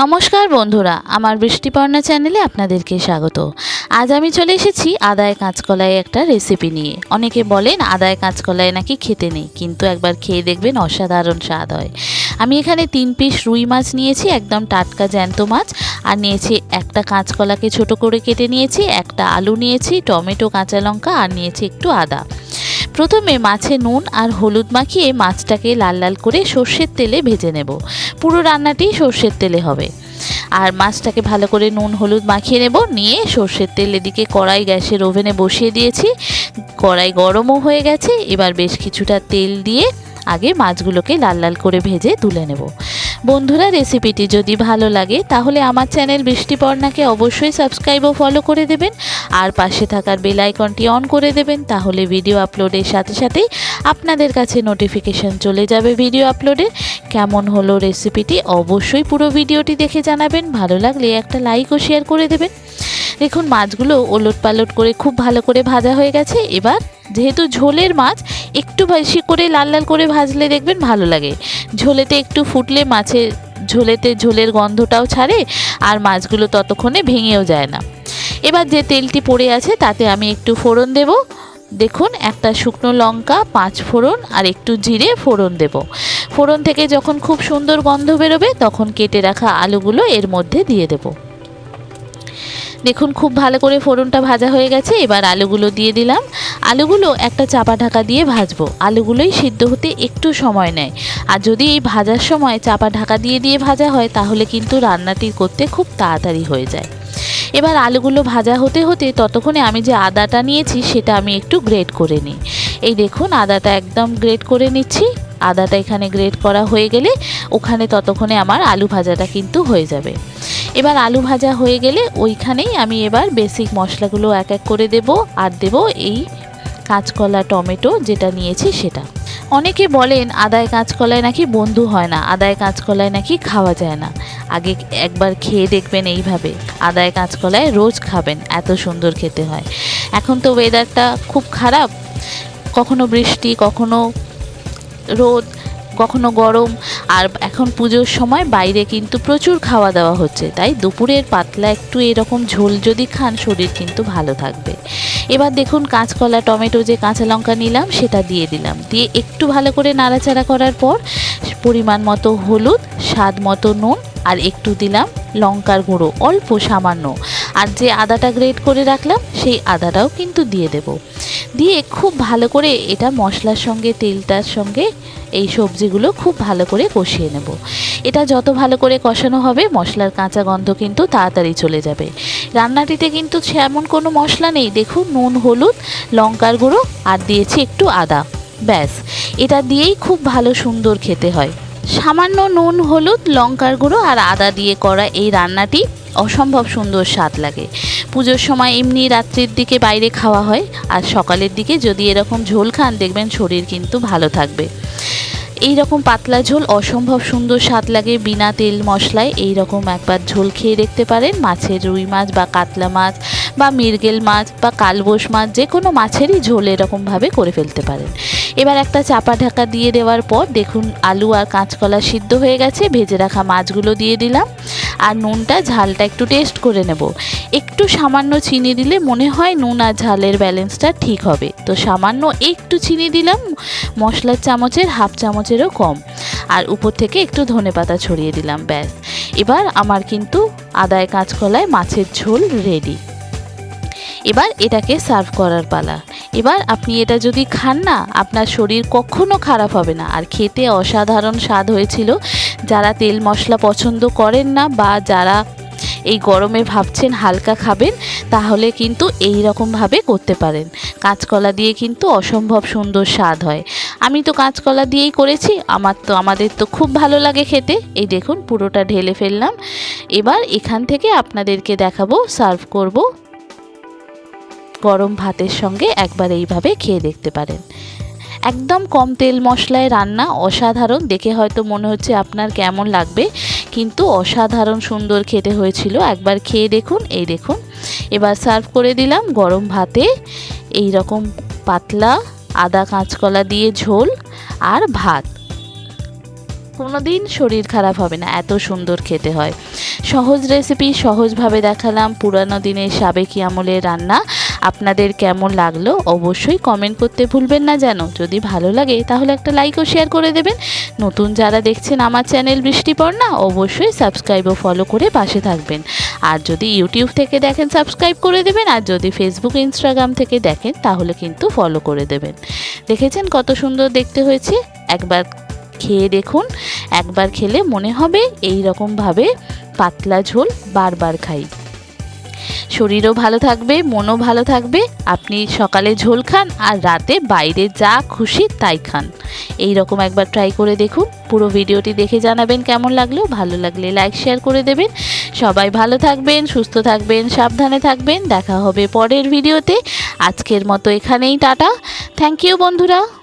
নমস্কার বন্ধুরা, আমার বৃষ্টিপর্ণা চ্যানেলে আপনাদেরকে স্বাগত। আজ আমি চলে এসেছি আদায় কাঁচকলায় একটা রেসিপি নিয়ে। অনেকে বলেন আদায় কাঁচকলায় নাকি খেতে নেই, কিন্তু একবার খেয়ে দেখবেন অসাধারণ স্বাদ হয়। আমি এখানে তিন পিস রুই মাছ নিয়েছি, একদম টাটকা জ্যান্ত মাছ, আর নিয়েছি একটা কাঁচকলাকে ছোট করে কেটে নিয়েছি, একটা আলু নিয়েছি, টমেটো, কাঁচা লঙ্কা, আর নিয়েছি একটু আদা। প্রথমে মাছে নুন আর হলুদ মাখিয়ে মাছটাকে লাল লাল করে সর্ষের তেলে ভেজে নেব। পুরো রান্নাটি সর্ষের তেলে হবে। আর মাছটাকে ভালো করে নুন, হলুদ মাখিয়ে নেব। নিয়ে সর্ষের তেল এদিকে কড়াই গ্যাসের ওভেনে বসিয়ে দিয়েছি। কড়াই গরমও হয়ে গেছে। এবার বেশ কিছুটা তেল দিয়ে আগে মাছগুলোকে লাল লাল করে ভেজে তুলে নেব। বন্ধুরা, রেসিপিটি যদি ভালো লাগে, তাহলে আমার চ্যানেল বৃষ্টিপর্ণাকে অবশ্যই সাবস্ক্রাইব ও ফলো করে দেবেন। আর পাশে থাকার বেল আইকনটি অন করে দেবেন, তাহলে ভিডিও আপলোডের সাথে সাথেই আপনাদের কাছে নোটিফিকেশন চলে যাবে ভিডিও আপলোডের কেমন হলো রেসিপিটি অবশ্যই পুরো ভিডিওটি দেখে জানাবেন, ভালো লাগলে একটা লাইক ও শেয়ার করে দেবেন। দেখুন, মাছগুলো ওলট পালট করে খুব ভালো করে ভাজা হয়ে গেছে। এবার যেহেতু ঝোলের মাছ, একটু বেশি করে লাল লাল করে ভাজলে দেখবেন ভালো লাগে। ঝোলেতে একটু ফুটলে মাছের ঝোলেতে ঝোলের গন্ধটাও ছাড়ে আর মাছগুলো ততক্ষণে ভেঙেও যায় না। এবার যে তেলটি পড়ে আছে তাতে আমি একটু ফোড়ন দেব। দেখুন, একটা শুকনো লঙ্কা, পাঁচ ফোড়ন আর একটু জিরে ফোড়ন দেব। ফোড়ন থেকে যখন খুব সুন্দর গন্ধ বেরোবে তখন কেটে রাখা আলুগুলো এর মধ্যে দিয়ে দেবো। দেখুন, খুব ভালো করে ফোড়নটা ভাজা হয়ে গেছে। এবার আলুগুলো দিয়ে দিলাম। আলুগুলো একটা চাপা ঢাকা দিয়ে ভাজবো। আলুগুলোই সিদ্ধ হতে একটু সময় নেয়। আর যদি এই ভাজার সময় চাপা ঢাকা দিয়ে দিয়ে ভাজা হয়, তাহলে কিন্তু রান্নাটি করতে খুব তাড়াতাড়ি হয়ে যায়। এবার আলুগুলো ভাজা হতে হতে ততক্ষণে আমি যে আদাটা নিয়েছি, সেটা আমি একটু গ্রেট করে নিই। এই দেখুন, আদাটা একদম গ্রেট করে নিচ্ছি। আদাটা এখানে গ্রেট করা হয়ে গেলে ওখানে ততক্ষণে আমার আলু ভাজাটা কিন্তু হয়ে যাবে। এবার আলু ভাজা হয়ে গেলে ওইখানেই আমি এবার বেসিক মশলাগুলো এক এক করে দেব, আর দেব এই কাঁচকলা, টমেটো যেটা নিয়েছি সেটা। অনেকে বলেন, আদায় কাঁচকলায় নাকি বন্ধু হয় না, আদায় কাঁচকলায় নাকি খাওয়া যায় না। আগে একবার খেয়ে দেখবেন এইভাবে, আদায় কাঁচকলায় রোজ খাবেন, এত সুন্দর খেতে হয়। এখন তো ওয়েদারটা খুব খারাপ, কখনো বৃষ্টি, কখনো রোদ, কখনো গরম, আর এখন পুজোর সময় বাইরে কিন্তু প্রচুর খাওয়া দাওয়া হচ্ছে, তাই দুপুরের পাতলা একটু এরকম ঝোল যদি খান, শরীর কিন্তু ভালো থাকবে। এবার দেখুন কাঁচকলা, টমেটো যে কাঁচা লঙ্কা নিলাম, সেটা দিয়ে দিলাম। দিয়ে একটু ভালো করে নাড়াচাড়া করার পর পরিমাণ মতো হলুদ, স্বাদ মতো নুন আর একটু দিলাম লঙ্কার গুঁড়ো, অল্প সামান্য। আর যে আদাটা গ্রেট করে রাখলাম, সেই আদাটাও কিন্তু দিয়ে দেব। দিয়ে খুব ভালো করে এটা মশলার সঙ্গে, তেলটার সঙ্গে এই সবজিগুলো খুব ভালো করে কষিয়ে নেব। এটা যত ভালো করে কষানো হবে, মশলার কাঁচা গন্ধ কিন্তু তাড়াতাড়ি চলে যাবে। রান্নাটিতে কিন্তু সেমন কোনো মশলা নেই। দেখুন, নুন, হলুদ, লঙ্কার গুঁড়ো, আর দিয়েছি একটু আদা। ব্যাস। এটা দিয়েই খুব ভালো সুন্দর খেতে হয়। সামান্য নুন, হলুদ, লঙ্কার গুঁড়ো আর আদা দিয়ে করা এই রান্নাটি অসম্ভব সুন্দর স্বাদ লাগে। পুজোর সময় এমনি রাত্রির দিকে বাইরে খাওয়া হয় আর সকালের দিকে যদি এরকম ঝোল খান, দেখবেন শরীর কিন্তু ভালো থাকবে। এই রকম পাতলা ঝোল অসম্ভব সুন্দর স্বাদ লাগে। বিনা তেল মশলায় এই রকম একবার ঝোল খেয়ে দেখতে পারেন। মাছের রুই মাছ বা কাতলা মাছ বা মিরগেল মাছ বা কালবোস মাছ, যে কোনো মাছেরই ঝোল এরকমভাবে করে ফেলতে পারেন। এবার একটা চাপা ঢাকা দিয়ে দেওয়ার পর দেখুন আলু আর কাঁচকলা সিদ্ধ হয়ে গেছে, ভেজে রাখা মাছগুলো দিয়ে দিলাম। আর নুনটা, ঝালটা একটু টেস্ট করে নেব। একটু সামান্য চিনি দিলে মনে হয় নুন আর ঝালের ব্যালেন্সটা ঠিক হবে। তো সামান্য একটু চিনি দিলাম, মশলার চামচের, হাফ চামচেরও কম। আর উপর থেকে একটু ধনে পাতা ছড়িয়ে দিলাম, ব্যাস। এবার আমার কিন্তু আদায় কাঁচকলায় মাছের ঝোল রেডি এবার এটাকে সার্ভ করার পালা। এবার আপনি এটা যদি খান না, আপনার শরীর কখনো খারাপ হবে না। আর খেতে অসাধারণ স্বাদ হয়েছিল। যারা তেল মশলা পছন্দ করেন না বা যারা এই গরমে ভাবছেন হালকা খাবেন, তাহলে কিন্তু এই রকমভাবে করতে পারেন। কাঁচকলা দিয়ে কিন্তু অসম্ভব সুন্দর স্বাদ হয়। আমি তো কাঁচকলা দিয়েই করেছি। আমার তো, আমাদের তো খুব ভালো লাগে খেতে। এই দেখুন পুরোটা ঢেলে ফেললাম। এবার এখান থেকে আপনাদেরকে দেখাবো সার্ভ করব। গরম ভাতের সঙ্গে একবার এইভাবে খেয়ে দেখতে পারেন। একদম কম তেল মশলায় রান্না অসাধারণ। দেখে হয়তো মনে হচ্ছে আপনার কেমন লাগবে, কিন্তু অসাধারণ সুন্দর খেতে হয়েছিল। একবার খেয়ে দেখুন, এই দেখুন। এবার সার্ভ করে দিলাম গরম ভাতে এই রকম পাতলা আদা কাঁচকলা দিয়ে ঝোল আর ভাত। কোনো দিন শরীর খারাপ হবে না, এত সুন্দর খেতে হয়। সহজ রেসিপি সহজভাবে দেখালাম। পুরানো দিনের সাবেকি আমলের রান্না। আপনাদের কেমন লাগল অবশ্যই কমেন্ট করতে ভুলবেন না যেন। যদি ভালো লাগে তাহলে একটা লাইক ও শেয়ার করে দেবেন। নতুন যারা দেখছেন আমার চ্যানেল বৃষ্টিপর্ণা অবশ্যই সাবস্ক্রাইব ও ফলো করে পাশে থাকবেন। আর যদি ইউটিউব থেকে দেখেন সাবস্ক্রাইব করে দেবেন, আর যদি ফেসবুক ইনস্টাগ্রাম থেকে দেখেন তাহলে কিন্তু ফলো করে দেবেন। দেখেছেন কত সুন্দর দেখতে হয়েছে? একবার খেয়ে দেখুন, একবার খেলে মনে হবে এই রকমভাবে পাতলা ঝোল বারবার খাই। শরীরও ভালো থাকবে, মনও ভালো থাকবে। আপনি সকালে ঝোল খান আর রাতে বাইরে যা খুশি তাই খান। এই রকম একবার ট্রাই করে দেখুন। পুরো ভিডিওটি দেখে জানাবেন কেমন লাগল। ভালো লাগলে লাইক শেয়ার করে দেবেন। সবাই ভালো থাকবেন, সুস্থ থাকবেন, সাবধানে থাকবেন। দেখা হবে পরের ভিডিওতে। আজকের মতো এখানেই টাটা। থ্যাংক ইউ বন্ধুরা।